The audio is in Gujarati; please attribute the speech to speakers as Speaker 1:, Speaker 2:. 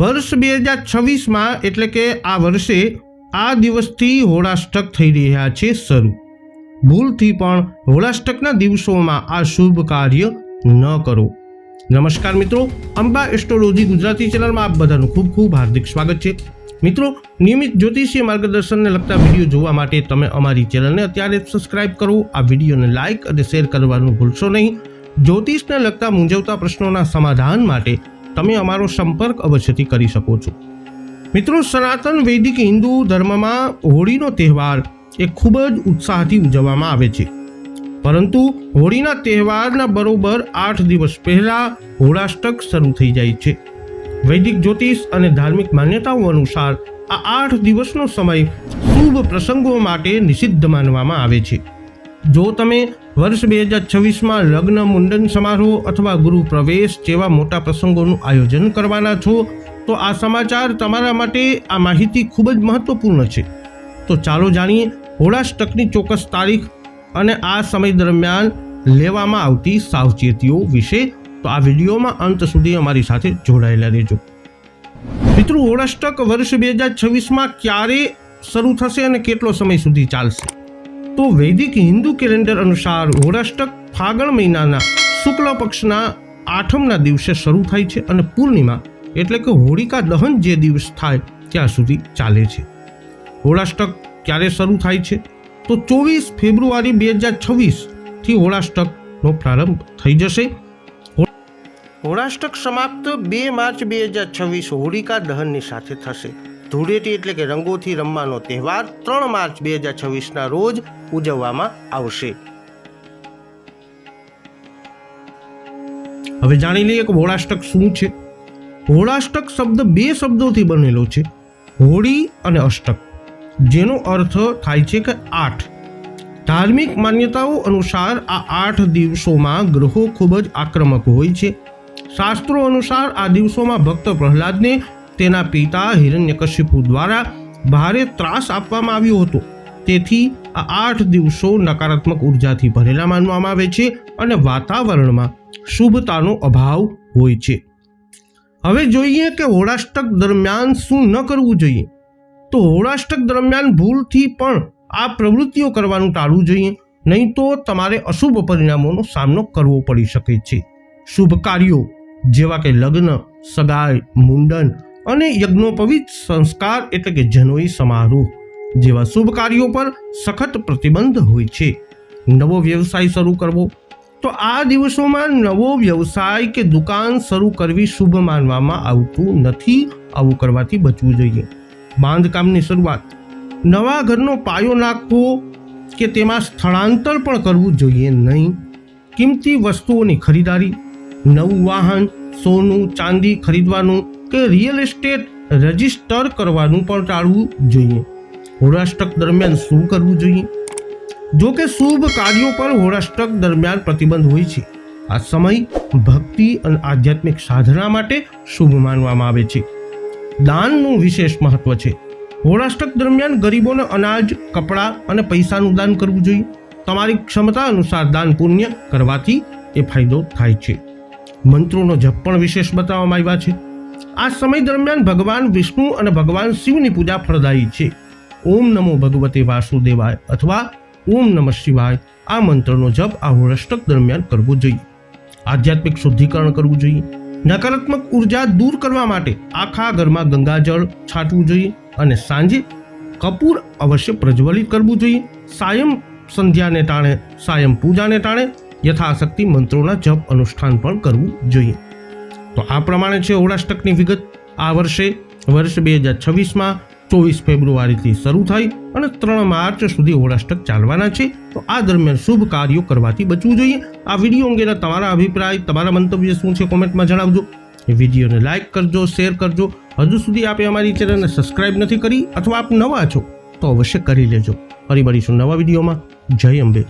Speaker 1: વર્ષ બે હજાર છવ્વીસમાં એટલે કે આ વર્ષે આ દિવસથી હોળાષ્ટક થઈ રહ્યા છે શરૂ. ભૂલથી પણ હોળાષ્ટકના દિવસોમાં આ શુભ કાર્ય ન કરો. નમસ્કાર મિત્રો, અંબા એસ્ટ્રોલોજી ગુજરાતી ચેનલમાં આપ બધાનું ખૂબ ખૂબ હાર્દિક સ્વાગત છે. મિત્રો, નિયમિત જ્યોતિષીય માર્ગદર્શનને લગતા વીડિયો જોવા માટે તમે અમારી ચેનલને અત્યારે સબસ્ક્રાઇબ કરો. આ વિડીયોને લાઇક અને શેર કરવાનું ભૂલશો નહીં. જ્યોતિષને લગતા મૂંઝવતા પ્રશ્નોના સમાધાન માટે તમે અમારો સંપર્ક અવશ્યથી કરી શકો છો. મિત્રો, સનાતન વૈદિક હિન્દુ ધર્મમાં હોળીનો તહેવાર એ ખૂબ જ ઉત્સાહથી ઉજવવામાં આવે છે. પરંતુ હોળીના તહેવારના બરોબર આઠ દિવસ પહેલા હોળાષ્ટક શરૂ થઈ જાય છે. વૈદિક જ્યોતિષ અને ધાર્મિક માન્યતાઓ અનુસાર આ આઠ દિવસનો સમય શુભ પ્રસંગો માટે નિષિદ્ધ માનવામાં આવે છે. જો તમે વર્ષ બે હજાર છવ્વીસમાં લગ્ન, મુંડન સમારોહ અથવા ગૃહ પ્રવેશ જેવા મોટા પ્રસંગોનું આયોજન કરવાના છો, તો આ સમાચાર તમારા માટે આ માહિતી ખૂબ જ મહત્વપૂર્ણ છે. તો ચાલો જાણીએ હોળાષ્ટકની ચોક્કસ તારીખ અને આ સમય દરમિયાન લેવામાં આવતી સાવચેતીઓ વિશે. તો આ વિડીયોમાં અંત સુધી અમારી સાથે જોડાયેલા રહેજો. મિત્રો, હોળાષ્ટક વર્ષ બે હજાર છવ્વીસમાં ક્યારે શરૂ થશે અને કેટલો સમય સુધી ચાલશે? તો વૈદિક હિન્દુ કેલેન્ડર અનુસાર હોળાષ્ટક ફાગણ મહિનાના શુક્લ પક્ષના આઠમના દિવસે શરૂ થાય છે અને પૂર્ણિમા એટલે કે હોળિકા દહન જે દિવસ થાય ત્યાં સુધી ચાલે છે. હોળાષ્ટક ક્યારે શરૂ થાય છે? તો ચોવીસ ફેબ્રુઆરી બે હજાર છવ્વીસથી હોળાષ્ટકનો પ્રારંભ થઈ જશે. હોળાષ્ટક સમાપ્ત બે માર્ચ બે હજાર છવ્વીસ હોળિકા દહનની સાથે થશે. ધૂળેટી એટલે કે રંગોથી રમવાનો તહેવાર ત્રણ માર્ચ બે હજાર છવ્વીસના રોજ ઉજવવામાં આવશે. હવે જાણી લઈએ કે હોળાષ્ટક શું છે? હોળાષ્ટક શબ્દ બે શબ્દોથી બનેલો છે. હોળી અને અષ્ટક. જેનો અર્થ થાય છે કે આઠ. ધાર્મિક માન્યતાઓ અનુસાર આ આઠ દિવસોમાં ગ્રહો ખૂબ જ આક્રમક હોય છે. શાસ્ત્રો અનુસાર આ દિવસોમાં ભક્ત પ્રહલાદને તેના પિતા હિરણ્યકશ્યપુ દ્વારા ભારે ત્રાસ આપવામાં આવ્યો હતો. તેથી આ આઠ દિવસો નકારાત્મક ઉર્જાથી ભરેલા માનવામાં આવે છે અને વાતાવરણમાં શુભતાનો અભાવ હોય છે. હવે જોઈએ કે હોળાષ્ટક દરમિયાન શું ન કરવું જોઈએ. તો હોળાષ્ટક દરમિયાન ભૂલથી પણ આ પ્રવૃત્તિઓ કરવાનું ટાળવું જોઈએ. નહીં તો તમારે અશુભ પરિણામોનો સામનો કરવો પડી શકે છે. શુભ કાર્યો જેવા કે લગ્ન, સગાઈ, મુંડન અને યજ્ઞોપવિત સંસ્કાર એટલે કે જનોઈ સમારોહ જેવા શુભ કાર્યો પર સખત પ્રતિબંધ હોય છે. નવો વ્યવસાય શરૂ કરવો. તો આ દિવસોમાં નવો વ્યવસાય કે દુકાન શરૂ કરવી શુભ માનવામાં આવતું નથી. આવું કરવાથી બચવું જોઈએ. બાંધકામની શરૂઆત. નવા ઘરનો પાયો નાખવો કે તેમાં સ્થળાંતર પણ કરવું જોઈએ નહીં. કિંમતી વસ્તુઓની ખરીદારી. નવું વાહન, સોનું, ચાંદી ખરીદવાનું કે રિયલ એસ્ટેટ રજિસ્ટર કરવાનું પણ ટાળવું જોઈએ. હોળાષ્ટક દરમિયાન શું કરવું જોઈએ? જો કે શુભ કાર્યો પર હોળાષ્ટક દરમિયાન પ્રતિબંધ હોય છે. આ સમય ભક્તિ અને આધ્યાત્મિક સાધના માટે શુભ માનવામાં આવે છે. દાનનું વિશેષ મહત્વ છે. હોળાષ્ટક દરમિયાન ગરીબોને અનાજ, કપડાં અને પૈસાનું દાન કરવું જોઈએ. તમારી ક્ષમતા અનુસાર દાન પુણ્ય કરવાથી એ ફાયદો થાય છે. મંત્રોનો જપ પણ વિશેષ બતાવવામાં આવ્યા છે. આ સમય દરમિયાન ભગવાન વિષ્ણુ અને ભગવાન શિવની પૂજા ફળદાયી છે. ઓમ નમો ભગવતે વાસુદેવાય અથવા ઓમ નમઃ શિવાય આ મંત્રનો જપ આ હોળાષ્ટક દરમિયાન કરવો જોઈએ. આધ્યાત્મિક શુદ્ધિકરણ કરવું જોઈએ. નકારાત્મક ઊર્જા દૂર કરવા માટે આખા ઘરમાં ગંગાજળ છાંટવું જોઈએ અને સાંજે કપૂર અવશ્ય પ્રજ્વલિત કરવું જોઈએ. સાયમ સંધ્યાને ટાણે સાયમ પૂજાને ટાણે યથાશક્તિ મંત્રોના જપ અનુષ્ઠાન પણ કરવું જોઈએ. તો આ પ્રમાણે છે ઓળાષ્ટકની વિગત આ વર્ષે, વર્ષ બે હજાર છવ્વીસમાં ચોવીસ ફેબ્રુઆરીથી શરૂ થઈ અને ત્રણ માર્ચ સુધી ઓળાષ્ટક ચાલવાના છે. તો આ દરમિયાન શુભ કાર્યો કરવાથી બચવું જોઈએ. આ વીડિયો અંગેના તમારા અભિપ્રાય, તમારા મંતવ્ય શું છે કોમેન્ટમાં જણાવજો. વિડીયોને લાઇક કરજો, શેર કરજો. હજુ સુધી આપે અમારી ચેનલને સબસ્ક્રાઇબ નથી કરી અથવા આપ નવા છો તો અવશ્ય કરી લેજો. ફરી મળીશું નવા વિડીયોમાં. જય અંબે.